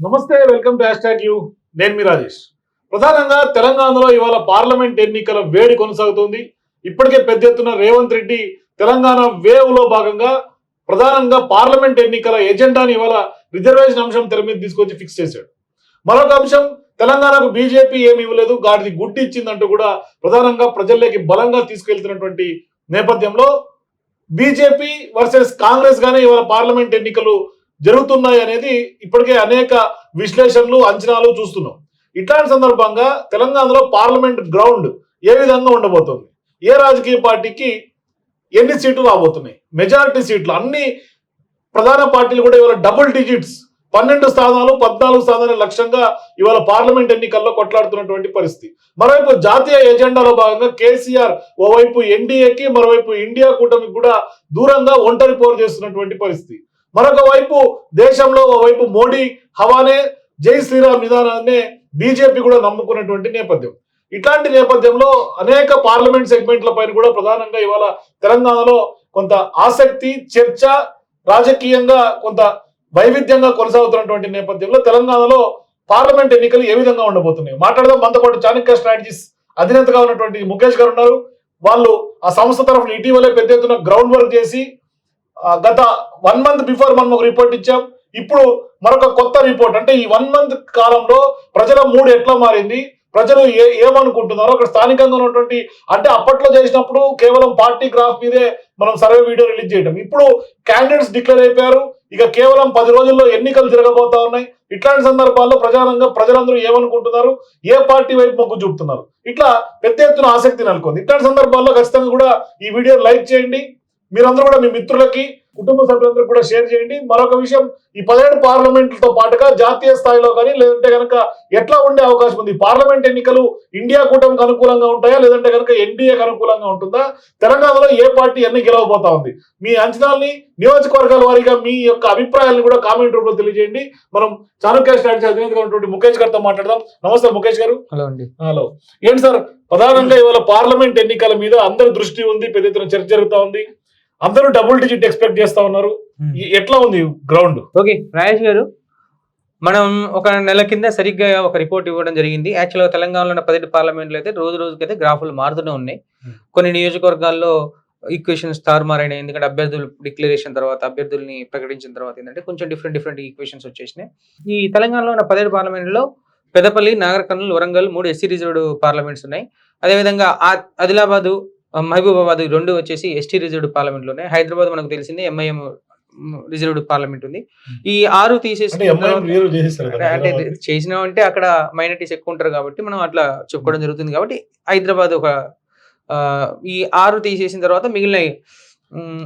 నమస్తే welcome to hash you. నేను మీ రాజేష్. ప్రధానంగా తెలంగాణలో ఇవాళ పార్లమెంట్ ఎన్నికల వేడి కొనసాగుతోంది. ఇప్పటికే పెద్ద ఎత్తున రేవంత్ రెడ్డి తెలంగాణ వేవ్లో భాగంగా ప్రధానంగా పార్లమెంట్ ఎన్నికల ఎజెండాని ఇవాళ రిజర్వేషన్ అంశం తెర మీద తీసుకొచ్చి ఫిక్స్ చేశాడు. మరొక అంశం తెలంగాణకు బీజేపీ ఏమి ఇవ్వలేదు గాడిది గుడ్డి ఇచ్చిందంటూ కూడా ప్రధానంగా ప్రజల్లోకి బలంగా తీసుకెళ్తున్నటువంటి నేపథ్యంలో బీజేపీ వర్సెస్ కాంగ్రెస్ గానే ఇవాళ పార్లమెంట్ ఎన్నికలు జరుగుతున్నాయి అనేది ఇప్పటికే అనేక విశ్లేషణలు అంచనాలు చూస్తున్నాం. ఇట్లాంటి సందర్భంగా తెలంగాణలో పార్లమెంట్ గ్రౌండ్ ఏ విధంగా ఉండబోతుంది? ఏ రాజకీయ పార్టీకి ఎన్ని సీట్లు రాబోతున్నాయి? మెజారిటీ సీట్లు అన్ని ప్రధాన పార్టీలు కూడా ఇవాళ డబుల్ డిజిట్స్ పన్నెండు స్థానాలు పద్నాలుగు స్థానాలు లక్ష్యంగా ఇవాళ పార్లమెంట్ ఎన్నికల్లో కొట్లాడుతున్నటువంటి పరిస్థితి. మరోవైపు జాతీయ ఎజెండాలో భాగంగా కేసీఆర్ ఓవైపు ఎన్డీఏకి మరోవైపు ఇండియా కూటమికి కూడా దూరంగా ఒంటరి పోరు చేస్తున్నటువంటి పరిస్థితి. మరొక వైపు దేశంలో వైపు మోడీ హవానే జై శ్రీరామ్ విధానాన్నే బీజేపీ కూడా నమ్ముకున్నటువంటి నేపథ్యం. ఇట్లాంటి నేపథ్యంలో అనేక పార్లమెంట్ సెగ్మెంట్ల పైన కూడా ప్రధానంగా ఇవాళ తెలంగాణలో కొంత ఆసక్తి చర్చ రాజకీయంగా కొంత వైవిధ్యంగా కొనసాగుతున్నటువంటి నేపథ్యంలో తెలంగాణలో పార్లమెంట్ ఎన్నికలు ఏ విధంగా ఉండబోతున్నాయి? మాట్లాడదాం. మనతో పాటు చాణక్య స్ట్రాటజీస్ అధినేతగా ఉన్నటువంటి ముఖేష్ గారు ఉన్నారు. వాళ్ళు ఆ సంస్థ తరఫున ఇటీవలే పెద్ద ఎత్తున గ్రౌండ్ వర్క్ చేసి గత వన్ మంత్ బిఫోర్ మనం ఒక రిపోర్ట్ ఇచ్చాం. ఇప్పుడు మరొక కొత్త రిపోర్ట్ అంటే ఈ వన్ మంత్ కాలంలో ప్రజల మూడు ఎట్లా మారింది? ప్రజలు ఏ ఏమనుకుంటున్నారో అక్కడ స్థానికంగా ఉన్నటువంటి అంటే అప్పట్లో చేసినప్పుడు కేవలం పార్టీ గ్రాఫ్ మీదే మనం సర్వే వీడియో రిలీజ్ చేయడం ఇప్పుడు క్యాండిడేట్స్ డిక్లేర్ అయిపోయారు. ఇక కేవలం పది రోజుల్లో ఎన్నికలు జరగబోతా ఉన్నాయి. ఇట్లాంటి సందర్భాల్లో ప్రధానంగా ప్రజలందరూ ఏమనుకుంటున్నారు? ఏ పార్టీ వైపు మొగ్గు చూపుతున్నారు? ఇట్లా పెద్ద ఎత్తున ఆసక్తి నెలకొంది. ఇట్లాంటి సందర్భాల్లో ఖచ్చితంగా కూడా ఈ వీడియో లైక్ చేయండి. మీరందరూ కూడా మీ మిత్రులకి కుటుంబ సభ్యులందరూ కూడా షేర్ చేయండి. మరొక విషయం ఈ పదిహేడు పార్లమెంట్లతో పాటుగా జాతీయ స్థాయిలో కానీ లేదంటే కనుక ఎట్లా ఉండే అవకాశం ఉంది? పార్లమెంట్ ఎన్నికలు ఇండియా కూటమికి అనుకూలంగా ఉంటాయా? లేదంటే కనుక ఎన్డీఏకి అనుకూలంగా ఉంటుందా? తెలంగాణలో ఏ పార్టీ ఎన్ని గెలవబోతా ఉంది? మీ అంచనాల్ని నియోజకవర్గాల వారీగా మీ యొక్క అభిప్రాయాలను కూడా కామెంట్ రూపంలో తెలియజేయండి. మనం చాణక్య స్ట్రాటజీ అధినేతగా ఉన్నటువంటి ముఖేష్ గారితో మాట్లాడదాం. నమస్తే ముఖేష్ గారు. హలో అండి. హలో. ఏంటి సార్? ప్రధానంగా ఇవాళ పార్లమెంట్ ఎన్నికల మీద అందరి దృష్టి ఉంది పెద్ద ఎత్తున చర్చ జరుగుతా ఉంది. అందరూ డబుల్ డిజిట్ ఎక్స్పెక్ట్ చేస్తా ఉన్నారు. ఈ- ఎట్లా ఉంది గ్రౌండ్ ఓకే రాజేష్ గారు మనం ఒక నెల కింద సరిగ్గా ఒక రిపోర్ట్ ఇవ్వడం జరిగింది. యాక్చువల్గా తెలంగాణలో ఉన్న పదిహేడు పార్లమెంట్లు అయితే రోజు రోజుకైతే గ్రాఫులు మారుతూనే ఉన్నాయి. Hmm. కొన్ని నియోజకవర్గాల్లో ఈక్వేషన్స్ తారుమారైనాయి ఎందుకంటే అభ్యర్థులు డిక్లరేషన్ తర్వాత అభ్యర్థుల్ని ప్రకటించిన తర్వాత ఏంటంటే కొంచెం డిఫరెంట్ డిఫరెంట్ ఈక్వేషన్స్ వచ్చేసినాయి. ఈ తెలంగాణలో ఉన్న పదిహేడు పార్లమెంట్లో పెదపల్లి నాగర్ కర్నూలు వరంగల్ మూడు ఎస్సీ రిజర్వ్డ్ పార్లమెంట్స్ ఉన్నాయి. అదేవిధంగా ఆదిలాబాదు మహబూబాబాద్ రెండు వచ్చేసి ఎస్టీ రిజర్వ్డ్ పార్లమెంట్లు ఉన్నాయి హైదరాబాద్ మనకు తెలిసింది ఎంఐఎం రిజర్వ్డ్ పార్లమెంట్ ఉంది ఈ ఆరు తీసేసి అంటే. చేసినాం అంటే అక్కడ మైనార్టీస్ ఎక్కువ ఉంటారు కాబట్టి మనం అట్లా చెప్పుకోవడం జరుగుతుంది కాబట్టి హైదరాబాద్ ఒక ఈ ఆరు తీసేసిన తర్వాత మిగిలిన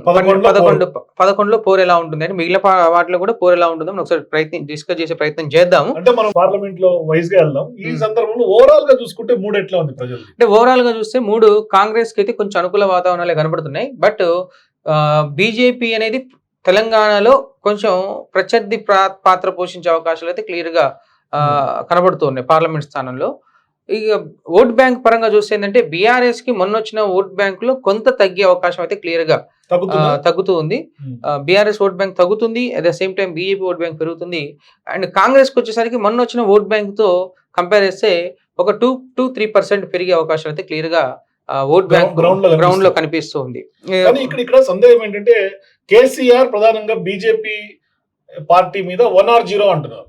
పదకొండు పదకొండులో పోర్. ఎలా ఉంటుంది అంటే మిగిలిన వాటిలో కూడా పోర్ ఎలా ఉంటుందో ఒకసారి ప్రయత్నం డిస్కస్ చేసే ప్రయత్నం చేద్దాము. అంటే మనం పార్లమెంట్లో వైస్గా వెళ్దాం. ఈ. సందర్భంలో ఓవరాల్గా చూసుకుంటే మూడు ఎట్లా ఉంది ప్రజలు అంటే ఓవరాల్గా చూస్తే మూడు కాంగ్రెస్కి అయితే కొంచెం అనుకూల వాతావరణాలే కనబడుతున్నాయి. బట్ బీజేపీ అనేది తెలంగాణలో కొంచెం ప్రత్యర్థి ప్రా- పాత్ర పోషించే అవకాశాలు అయితే క్లియర్గా ఆ, కనబడుతూ ఉన్నాయి పార్లమెంట్ స్థానంలో. ఇక ఓట్ బ్యాంక్ పరంగా చూస్తే ఏంటంటే బీఆర్ఎస్కి మొన్న వచ్చిన ఓట్ బ్యాంక్లో కొంత తగ్గే అవకాశం అయితే క్లియర్గా తగ్గుతూ ఉంది. బీఆర్ఎస్ ఓట్ బ్యాంక్ తగ్గుతుంది at the same time BJP vote bank పెరుగుతుంది. అండ్ కాంగ్రెస్కి వచ్చేసరికి మొన్న వచ్చిన ఓట్ బ్యాంక్తో కంపేర్ చేస్తే ఒక టూ టు త్రీ పర్సెంట్ పెరిగే అవకాశాలు అయితే క్లియర్గా ఓట్ బ్యాంక్ Ground లో గ్రౌండ్లో కనిపిస్తుంది. కనిపిస్తుంది కానీ ఇక్కడ ఇక్కడ సందేహం ఏంటంటే కేసీఆర్ ప్రధానంగా బీజేపీ పార్టీ మీద వన్ ఆర్ జీరో అంటున్నారు.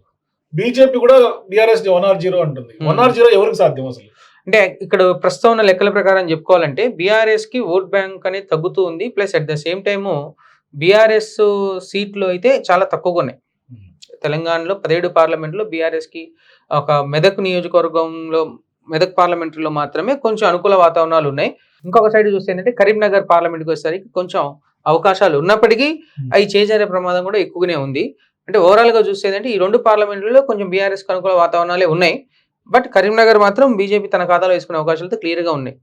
బీజేపీ కూడా బీఆర్ఎస్ వన్ ఆర్ జీరో అంటుంది. Hmm. వన్ ఆర్ జీరో ఎవరికి సాధ్యం అసలు? అంటే ఇక్కడ ప్రస్తుతం ఉన్న లెక్కల ప్రకారం చెప్పుకోవాలంటే బీఆర్ఎస్కి ఓట్ బ్యాంక్ అనేది తగ్గుతూ ఉంది plus at the same time BRS సీట్లు అయితే చాలా తక్కువగా ఉన్నాయి. తెలంగాణలో పదిహేడు పార్లమెంట్లో బీఆర్ఎస్కి ఒక మెదక్ నియోజకవర్గంలో మెదక్ పార్లమెంటరీలో మాత్రమే కొంచెం అనుకూల వాతావరణాలు ఉన్నాయి. ఇంకొక సైడ్ చూస్తే ఏంటంటే కరీంనగర్ పార్లమెంట్కి వచ్చేసరికి కొంచెం అవకాశాలు ఉన్నప్పటికీ అవి చేజారే ప్రమాదం కూడా ఎక్కువగానే ఉంది. అంటే ఓవరాల్గా చూస్తే ఏంటంటే ఈ రెండు పార్లమెంట్లలో కొంచెం బీఆర్ఎస్ అనుకూల వాతావరణాలే ఉన్నాయి. బట్ కరీంనగర్ మాత్రం బీజేపీ తన ఖాతాలో వేసుకునే అవకాశాలు అయితే క్లియర్గా ఉన్నాయి.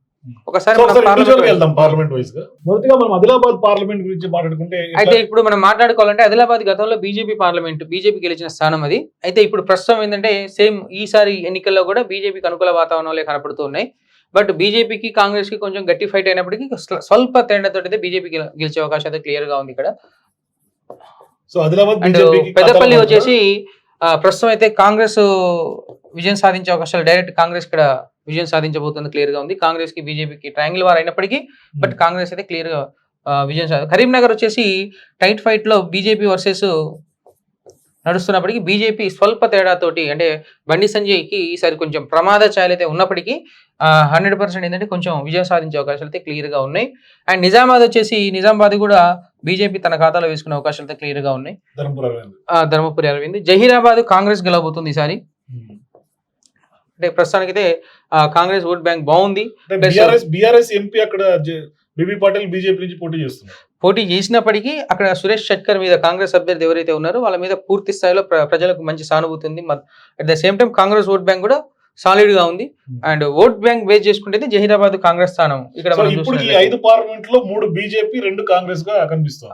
ఒకసారి సో మనం ఒకసారి parliament individual గా వెళ్దాం పార్లమెంట్ వైస్గా. మొదటిగా మనం ఆదిలాబాద్ పార్లమెంట్ గురించి మాట్లాడుకుంటే అయితే ఇప్పుడు మనం మాట్లాడుకోవాలంటే ఆదిలాబాద్ గతంలో బీజేపీ పార్లమెంట్ బీజేపీ గెలిచిన స్థానం అది. అయితే ఇప్పుడు ప్రస్తుతం ఏంటంటే సేమ్ ఈసారి ఎన్నికల్లో కూడా బీజేపీకి అనుకూల వాతావరణాలే కనపడుతూ ఉన్నాయి. బట్ బీజేపీకి కాంగ్రెస్కి కొంచెం గట్టి ఫైట్ అయినప్పటికీ స్వ- స్వల్ప తేడాతో అయితే బీజేపీ గెలిచే అవకాశం అయితే క్లియర్గా ఉంది ఇక్కడ. సో ఆదిలాబాద్ అండ్ పెద్దపల్లి వచ్చేసి ప్రస్తుతం అయితే కాంగ్రెస్ విజయం సాధించే అవకాశాలు డైరెక్ట్ కాంగ్రెస్ ఇక్కడ విజయం సాధించబోతుంది క్లియర్గా ఉంది. కాంగ్రెస్కి బీజేపీకి ట్రయాంగిల్ వార్ అయినప్పటికీ బట్ కాంగ్రెస్ అయితే క్లియర్గా విజయం సాధి కరీంనగర్ వచ్చేసి టైట్ ఫైట్లో బీజేపీ వర్సెస్ నడుస్తున్నప్పటికీ బీజేపీ స్వల్ప తేడాతోటి అంటే బండి సంజయ్కి ఈసారి కొంచెం ప్రమాద ఛాయలు అయితే ఉన్నప్పటికీ హండ్రెడ్ పర్సెంట్ ఏంటంటే కొంచెం విజయం సాధించే అవకాశాలు అయితే క్లియర్గా ఉన్నాయి. అండ్ నిజామాబాద్ వచ్చేసి నిజామాబాద్ కూడా బీజేపీ తన ఖాతాలో వేసుకునే అవకాశాలు అయితే క్లియర్గా ఉన్నాయి. ధర్మపుర అరవింద్. జహీరాబాద్ కాంగ్రెస్ గెలవబోతుంది ఈసారి. అంటే ప్రస్తుతానికైతే ఆ, కాంగ్రెస్ ఓట్ బ్యాంక్ బాగుంది. బీఆర్ఎస్ ఎంపీ అక్కడ బీబీ పాటిల్ బీజేపీ నుంచి పోటీ చేస్తున్నారు. పోటీ చేసినప్పటికీ అక్కడ సురేష్ షట్కర్ మీద కాంగ్రెస్ అభ్యర్థి ఎవరైతే ఉన్నారో వాళ్ళ మీద పూర్తి స్థాయిలో ప్ర- ప్రజలకు మంచి సానుభూతి ఉంది. At the same time Congress vote bank కూడా సాలిడ్గా ఉంది. Hmm. And vote bank base చేసుకుంటే జహీరాబాద్ కాంగ్రెస్ స్థానం ఇక్కడ ఇప్పుడు ఈ. ఐదు పార్లమెంట్లో మూడు బీజేపీ రెండు కాంగ్రెస్గా కనిపిస్తుంది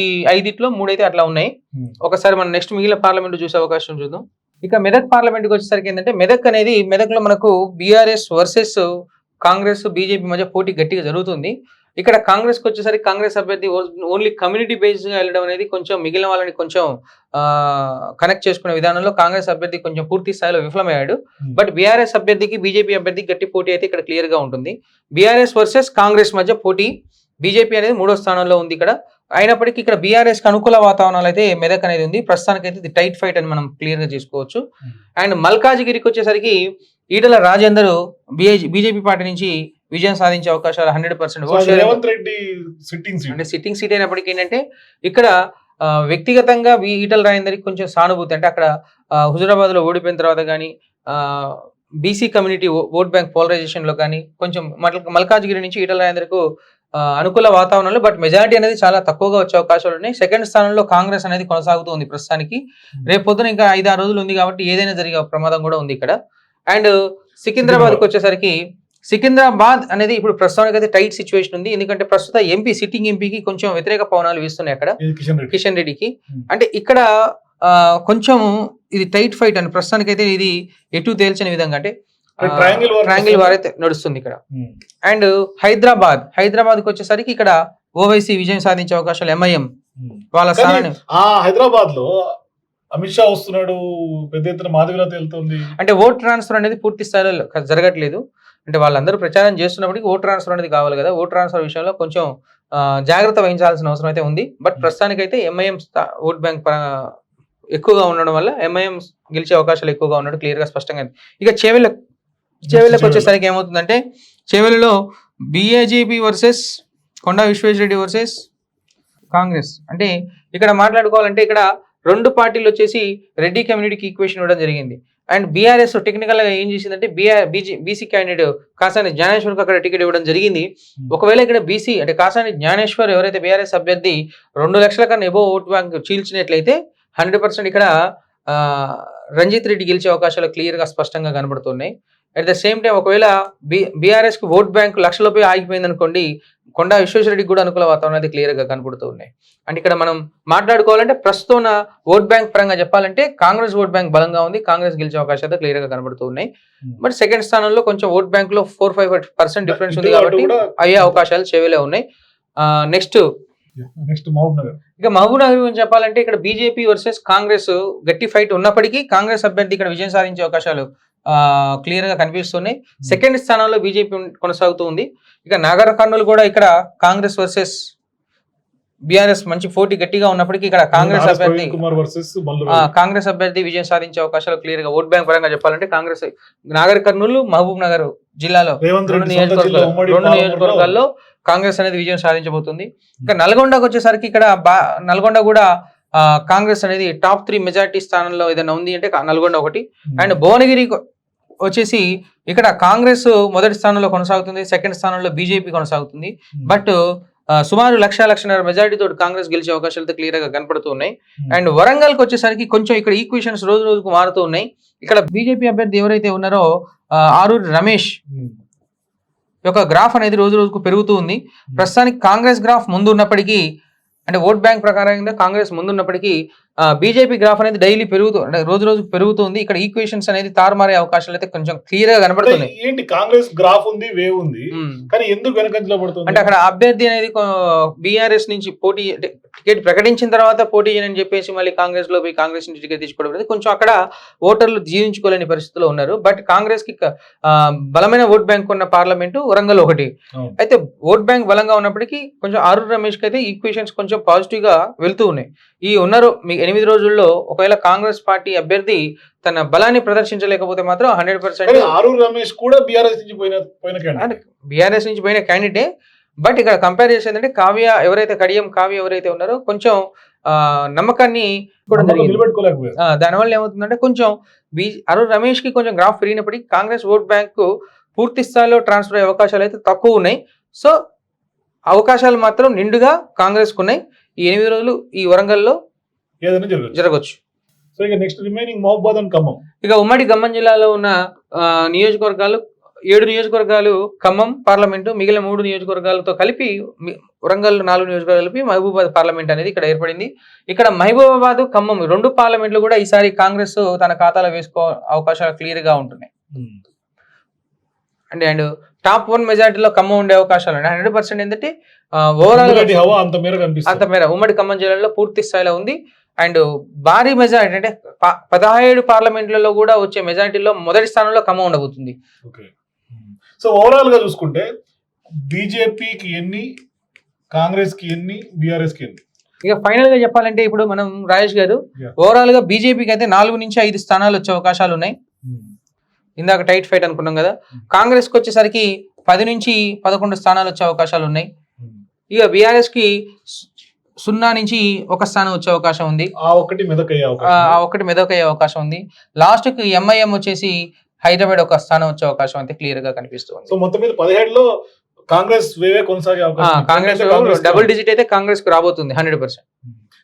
ఈ ఐదిట్లో మూడైతే అట్లా ఉన్నాయి. ఒకసారి మనం నెక్స్ట్ మిగిలిన పార్లమెంట్ చూసే అవకాశం చూద్దాం. ఇక మెదక్ పార్లమెంట్కి వచ్చేసరికి ఏంటంటే మెదక్ అనేది మెదక్లో మనకు బీఆర్ఎస్ వర్సెస్ కాంగ్రెస్ బీజేపీ మధ్య పోటీ గట్టిగా జరుగుతుంది. ఇక్కడ కాంగ్రెస్కి వచ్చేసరికి కాంగ్రెస్ అభ్యర్థి ఓన్లీ కమ్యూనిటీ బేస్డ్గా వెళ్ళడం అనేది కొంచెం మిగిలిన వాళ్ళని కొంచెం కనెక్ట్ చేసుకునే విధానంలో కాంగ్రెస్ అభ్యర్థి కొంచెం పూర్తి స్థాయిలో విఫలమయ్యాడు. బట్ బీఆర్ఎస్ అభ్యర్థికి బీజేపీ అభ్యర్థికి గట్టి పోటీ అయితే ఇక్కడ క్లియర్గా ఉంటుంది. బీఆర్ఎస్ వర్సెస్ కాంగ్రెస్ మధ్య పోటీ బీజేపీ అనేది మూడో స్థానంలో ఉంది ఇక్కడ. అయినప్పటికీ ఇక్కడ బీఆర్ఎస్కి అనుకూల వాతావరణాలు అయితే మెదక్ అనేది ఉంది. ప్రస్తుతానికి అయితే ఇది టైట్ ఫైట్ అని మనం క్లియర్గా చేసుకోవచ్చు. అండ్ మల్కాజిగిరికి వచ్చేసరికి ఈటల రాజేందర్ బీజేపీ పార్టీ నుంచి విజయం సాధించే అవకాశాలు hundred percent Reddy sitting seat అంటే సిట్టింగ్ సీట్ అయినప్పటికీ ఏంటంటే ఇక్కడ వ్యక్తిగతంగా ఈటల రాజేందర్కి కొంచెం సానుభూతి. అంటే అక్కడ హుజురాబాద్లో ఓడిపోయిన తర్వాత కానీ బీసీ కమ్యూనిటీ ఓట్ బ్యాంక్ పోలరైజేషన్లో కానీ కొంచెం మల్ మల్కాజ్గిరి నుంచి ఈటల రాజేందర్కు ఆ, అనుకూల వాతావరణంలో బట్ మెజారిటీ అనేది చాలా తక్కువగా వచ్చే అవకాశాలు ఉన్నాయి. సెకండ్ స్థానంలో కాంగ్రెస్ అనేది కొనసాగుతూ ఉంది ప్రస్తుతానికి. రేపు పొద్దున ఇంకా ఐదు ఆరు రోజులు ఉంది కాబట్టి ఏదైనా జరిగే ప్రమాదం కూడా ఉంది ఇక్కడ. అండ్ సికింద్రాబాద్కి వచ్చేసరికి సికింద్రాబాద్ అనేది ఇప్పుడు ప్రస్తుతానికి అయితే టైట్ సిచ్యువేషన్ ఉంది ఎందుకంటే ప్రస్తుత ఎంపీ సిట్టింగ్ ఎంపీకి కొంచెం వ్యతిరేక పవనాలు వీస్తున్నాయి అక్కడ కిషన్ రెడ్డి కిషన్ రెడ్డికి. అంటే ఇక్కడ కొంచెం ఇది టైట్ ఫైట్ అని ప్రస్తుతానికి అయితే ఇది ఎటు తేల్చని విధంగా అంటే ట్రయాంగిల్. వార్ అయితే నడుస్తుంది ఇక్కడ. అండ్ హైదరాబాద్ హైదరాబాద్కి వచ్చేసరికి ఇక్కడ ఓవైసీ విజయం సాధించే అవకాశాలు ఎంఐఎం. వాళ్ళ స్థానాన్ని హైదరాబాద్లో అమిత్ షా వస్తున్నాడు పెద్ద ఎత్తున మాధవిలత వెళ్తుంది అంటే ఓట్ ట్రాన్స్ఫర్ అనేది పూర్తి స్థాయిలో జరగట్లేదు. అంటే వాళ్ళందరూ ప్రచారం చేస్తున్నప్పటికీ ఓట్ ట్రాన్స్ఫర్ అనేది కావాలి కదా. ఓట్ ట్రాన్స్ఫర్ విషయంలో కొంచెం జాగ్రత్త వహించాల్సిన అవసరం అయితే ఉంది. బట్ ప్రస్తుతానికి అయితే ఎంఐఎం ఓట్ బ్యాంక్ ఎక్కువగా ఉండడం వల్ల ఎంఐఎం గెలిచే అవకాశాలు ఎక్కువగా ఉన్నట్టు క్లియర్గా స్పష్టంగా ఉంది. ఇక చేవెళ్ళ చేవెళ్ళకి వచ్చేసరికి ఏమవుతుందంటే చేవెళ్ళలో BJP versus Konda Vishweshwar Reddy versus Congress. అంటే ఇక్కడ మాట్లాడుకోవాలంటే ఇక్కడ రెండు పార్టీలు వచ్చేసి రెడ్డి కమ్యూనిటీకి ఈక్వేషన్ ఇవ్వడం జరిగింది. అండ్ బీఆర్ఎస్ టెక్నికల్గా ఏం చేసిందంటే BR BG BC candidate Kasani జ్ఞానేశ్వర్కి అక్కడ టికెట్ ఇవ్వడం జరిగింది. ఒకవేళ ఇక్కడ బీసీ అంటే కాసాని జ్ఞానేశ్వర్ ఎవరైతే బీఆర్ఎస్ అభ్యర్థి రెండు లక్షల కన్నా ఎబో ఓట్ బ్యాంక్ చీల్చినట్లయితే హండ్రెడ్ పర్సెంట్ ఇక్కడ రంజిత్ రెడ్డి గెలిచే అవకాశాలు క్లియర్గా స్పష్టంగా కనబడుతున్నాయి. అట్ ద సేమ్ టైం ఒకవేళ బి బీఆర్ఎస్కి ఓట్ బ్యాంక్ లక్షలపై ఆగిపోయింది అనుకోండి కొండా విశ్వేశ్వరరెడ్డికి కూడా అనుకూల వాతావరణం అయితే క్లియర్గా కనబడుతూ ఉన్నాయి. అంటే ఇక్కడ మనం మాట్లాడుకోవాలంటే ప్రస్తుతం ఓట్ బ్యాంక్ పరంగా చెప్పాలంటే కాంగ్రెస్ ఓట్ బ్యాంక్ బలంగా ఉంది కాంగ్రెస్ గెలిచే అవకాశాలు అయితే క్లియర్గా కనబడుతూ ఉన్నాయి. బట్ సెకండ్ స్థానంలో కొంచెం ఓట్ బ్యాంక్లో ఫోర్ ఫైవ్ పర్సెంట్ డిఫరెన్స్ ఉంది కాబట్టి అయ్యే అవకాశాలు చెవిలే ఉన్నాయి. నెక్స్ట్ నెక్స్ట్ మహబూబ్ నగర్ ఇక మహబూబ్ నగర్ గురించి చెప్పాలంటే ఇక్కడ బీజేపీ వర్సెస్ కాంగ్రెస్ గట్టి ఫైట్ ఉన్నప్పటికీ కాంగ్రెస్ అభ్యర్థి ఇక్కడ విజయం సాధించే అవకాశాలు క్లియర్గా కనిపిస్తున్నాయి సెకండ్ స్థానంలో బీజేపీ కొనసాగుతూ ఉంది. ఇక నాగర్ కర్నూలు కూడా ఇక్కడ కాంగ్రెస్ వర్సెస్ బీఆర్ఎస్ మంచి పోటీ గట్టిగా ఉన్నప్పటికీ ఇక్కడ కాంగ్రెస్ నారా అభ్యర్థి కాంగ్రెస్ అభ్యర్థి విజయం సాధించే అవకాశాలు క్లియర్గా ఓట్ బ్యాంక్ పరంగా చెప్పాలంటే కాంగ్రెస్ నాగర్ కర్నూలు మహబూబ్ నగర్ జిల్లాలో రెండు నియోజకవర్గాల్లో కాంగ్రెస్ అనేది విజయం సాధించబోతుంది. ఇక నల్గొండకు వచ్చేసరికి ఇక్కడ నల్గొండ కూడా కాంగ్రెస్ అనేది టాప్ త్రీ మెజారిటీ స్థానంలో ఏదైనా ఉంది అంటే నల్గొండ ఒకటి. అండ్ భువనగిరి వచ్చేసి ఇక్కడ కాంగ్రెస్ మొదటి స్థానంలో కొనసాగుతుంది సెకండ్ స్థానంలో బీజేపీ కొనసాగుతుంది. బట్ ఆ, సుమారు లక్ష లక్షన్నర మెజారిటీ తోటి కాంగ్రెస్ గెలిచే అవకాశాలు క్లియర్గా కనపడుతూ ఉన్నాయి. అండ్ వరంగల్కి వచ్చేసరికి కొంచెం ఇక్కడ ఈక్వేషన్స్ రోజు రోజుకు మారుతూ ఉన్నాయి. ఇక్కడ బీజేపీ అభ్యర్థి ఎవరైతే ఉన్నారో ఆరూరి రమేష్. ఉమ్. యొక్క గ్రాఫ్ అనేది రోజు రోజుకు పెరుగుతూ ఉంది. ప్రస్తుతానికి కాంగ్రెస్ గ్రాఫ్ ముందు ఉన్నప్పటికీ అంటే ఓట్ బ్యాంక్ ప్రకారంగా కాంగ్రెస్ ముందున్నప్పటికీ బీజేపీ గ్రాఫ్ అనేది డైలీ పెరుగుతూ అంటే రోజు రోజు పెరుగుతుంది. ఇక్కడ ఈక్వేషన్స్ అనేది తారుమారే అవకాశాలు అయితే కొంచెం క్లియర్గా కనబడుతున్నాయి. ఏంటి కాంగ్రెస్ గ్రాఫ్ ఉంది వేవ్ ఉంది. కానీ ఎందుకు వెనకంజలో పడుతుంది? అంటే అక్కడ అభ్యర్థి అనేది బీఆర్ఎస్ నుంచి పోటీ టికెట్ ప్రకటించిన తర్వాత పోటీ చేయని చెప్పేసి మళ్ళీ కాంగ్రెస్లో పోయి కాంగ్రెస్ నుంచి టికెట్ తీసుకోవడం అనేది కొంచెం అక్కడ ఓటర్లు జీవించుకోలేని పరిస్థితిలో ఉన్నారు. బట్ కాంగ్రెస్కి బలమైన ఓట్ బ్యాంక్ ఉన్న పార్లమెంటు వరంగల్ ఒకటి. అయితే ఓట్ బ్యాంక్ బలంగా ఉన్నప్పటికీ కొంచెం ఆరూర్ రమేష్కి అయితే ఈక్వేషన్స్ కొంచెం పాజిటివ్గా వెళ్తూ ఉన్నాయి. ఈ ఉన్నారు మీ ఎనిమిది రోజుల్లో ఒకవేళ కాంగ్రెస్ పార్టీ అభ్యర్థి తన బలాన్ని ప్రదర్శించలేకపోతే మాత్రం హండ్రెడ్ పర్సెంట్ రమేష్ కూడా బీఆర్ఎస్ నుంచి పోయిన పోయిన. బీఆర్ఎస్ నుంచి పోయిన క్యాండిడేట్ బట్ ఇక్కడ కంపేర్ చేసి ఏంటంటే కావ్య ఎవరైతే కడియం కావ్య ఎవరైతే ఉన్నారో కొంచెం నమ్మకాన్ని కూడా దానివల్ల ఏమవుతుందంటే కొంచెం బీ అరుణ్ రమేష్కి కొంచెం గ్రాఫ్ పెరిగినప్పటికీ కాంగ్రెస్ ఓట్ బ్యాంక్ పూర్తి స్థాయిలో ట్రాన్స్ఫర్ అయ్యే అవకాశాలు అయితే తక్కువ ఉన్నాయి. సో అవకాశాలు మాత్రం నిండుగా కాంగ్రెస్ ఉన్నాయి. ఈ ఎనిమిది రోజులు ఈ వరంగల్లో ఏదైనా జరగచ్చు. జరగవచ్చు సో ఇక next remaining Mahabad and Khammam. ఇక ఉమ్మడి ఖమ్మం జిల్లాలో ఉన్న నియోజకవర్గాలు ఏడు నియోజకవర్గాలు ఖమ్మం పార్లమెంటు మిగిలిన మూడు నియోజకవర్గాలతో కలిపి వరంగల్ నాలుగు నియోజకవర్గాలు కలిపి మహబూబాద్ పార్లమెంట్ అనేది ఇక్కడ ఏర్పడింది. ఇక్కడ మహబూబాబాద్ ఖమ్మం రెండు పార్లమెంట్లు కూడా ఈసారి కాంగ్రెస్ తన ఖాతాలో వేసుకో అవకాశాలు క్లియర్గా ఉంటున్నాయి. అంటే అండ్ టాప్ వన్ మెజారిటీలో ఖమ్మం ఉండే అవకాశాలు ఉన్నాయి. హండ్రెడ్ పర్సెంట్ ఏంటంటే ఓవరాల్ అంత మేర ఉమ్మడి ఖమ్మం జిల్లాలో పూర్తి స్థాయిలో ఉంది. అండ్ భారీ మెజారిటీ అంటే పదహేడు పార్లమెంట్లలో కూడా వచ్చే మెజారిటీలో మొదటి స్థానంలో ఖమ్మం ఉండబోతుంది. సో ఓవరాల్గా చూసుకుంటే బీజేపీకి ఎన్ని కాంగ్రెస్కి ఎన్ని బీఆర్ఎస్కి ఎన్ని? ఇక ఫైనల్గా చెప్పాలంటే ఇప్పుడు మనం రాజేష్ గారు. ఓవరాల్గా బీజేపీకి అయితే నాలుగు నుంచి ఐదు స్థానాలు వచ్చే అవకాశాలు ఉన్నాయి. ఇందాక టైట్ ఫైట్ అనుకున్నాం కదా. కాంగ్రెస్కి వచ్చేసరికి పది నుంచి పదకొండు స్థానాలు వచ్చే అవకాశాలు ఉన్నాయి. ఇక బీఆర్ఎస్కి సున్నా నుంచి ఒక స్థానం వచ్చే అవకాశం ఉంది. ఆ ఒక్కటి మెదకయ్యే అవకాశం ఆ ఒక్కటి మెదక్ అయ్యే అవకాశం ఉంది. లాస్ట్కి ఎంఐఎం వచ్చేసి హైదరాబాద్ ఒక స్థానం వచ్చే అవకాశం అయితే క్లియర్గా కనిపిస్తుంది. సో మొత్తం మీద పదిహేడులో కాంగ్రెస్ వేవే కొనసాగే అవకాశం కాంగ్రెస్ డబుల్ డిజిట్ అయితే కాంగ్రెస్కు రాబోతుంది hundred percent.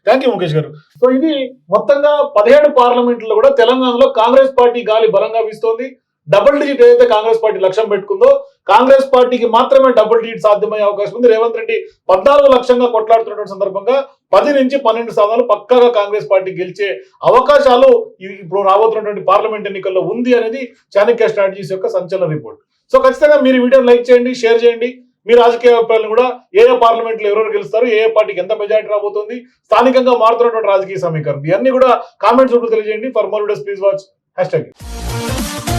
Thank you Mukesh garu. So ఇది మొత్తంగా పదిహేడు పార్లమెంట్లో కూడా తెలంగాణలో కాంగ్రెస్ పార్టీ గాలి బలంగా వీస్తోంది. డబుల్ డిజిట్ ఏదైతే కాంగ్రెస్ పార్టీ లక్ష్యం పెట్టుకుందో కాంగ్రెస్ పార్టీకి మాత్రమే డబుల్ డిజిట్ సాధ్యమయ్యే అవకాశం ఉంది. రేవంత్ రెడ్డి పద్నాలుగు లక్షంగా కొట్లాడుతున్నటువంటి సందర్భంగా పది నుంచి పన్నెండు స్థానాలు పక్కాగా కాంగ్రెస్ పార్టీ గెలిచే అవకాశాలు ఇప్పుడు రాబోతున్నటువంటి పార్లమెంట్ ఎన్నికల్లో ఉంది అనేది చాణక్య స్ట్రాటజీస్ యొక్క సంచలన రిపోర్ట్. సో ఖచ్చితంగా మీరు వీడియో వీడియోని లైక్ చేయండి షేర్ చేయండి. మీ రాజకీయ అభిప్రాయాలను కూడా ఏ ఏ పార్లమెంట్లో ఎవరెవరు గెలుస్తారు ఏ ఏ పార్టీకి ఎంత మెజారిటీ రాబోతుంది స్థానికంగా మారుతున్నటువంటి రాజకీయ సమీకరణం. ఇవన్నీ కూడా కామెంట్స్ రూపంలో తెలియజేయండి. For more videos please watch hashtag